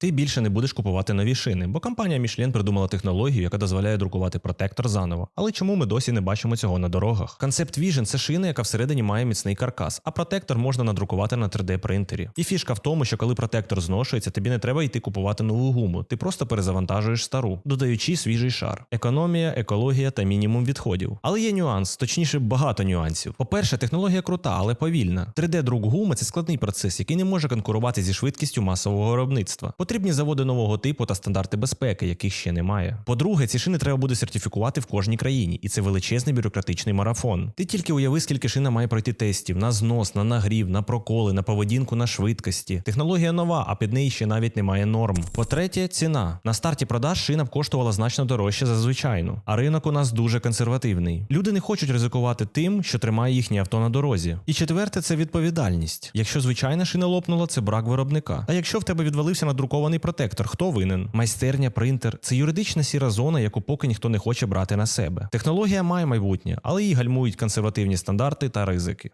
Ти більше не будеш купувати нові шини, бо компанія Michelin придумала технологію, яка дозволяє друкувати протектор заново. Але чому ми досі не бачимо цього на дорогах? Concept Vision – це шина, яка всередині має міцний каркас, а протектор можна надрукувати на 3D принтері. І фішка в тому, що коли протектор зношується, тобі не треба йти купувати нову гуму. Ти просто перезавантажуєш стару, додаючи свіжий шар. Економія, екологія та мінімум відходів. Але є нюанс, точніше, багато нюансів. По-перше, технологія крута, але повільна. 3D-друк гуми це складний процес, який не може конкурувати зі швидкістю масового виробництва. Потрібні заводи нового типу та стандарти безпеки, яких ще немає. По-друге, ці шини треба буде сертифікувати в кожній країні, і це величезний бюрократичний марафон. Ти тільки уяви, скільки шина має пройти тестів на знос, на нагрів, на проколи, на поведінку, на швидкості. Технологія нова, а під неї ще навіть немає норм. По-третє, ціна. На старті продаж шина б коштувала значно дорожче за звичайну, а ринок у нас дуже консервативний. Люди не хочуть ризикувати тим, що тримає їхнє авто на дорозі. І четверте, це відповідальність. Якщо звичайна шина лопнула, це брак виробника. А якщо в тебе відвалився надрукований протектор, хто винен? Майстерня, принтер це юридична сіра зона, яку поки ніхто не хоче брати на себе. Технологія має майбутнє, але її гальмують консервативні стандарти та ризики.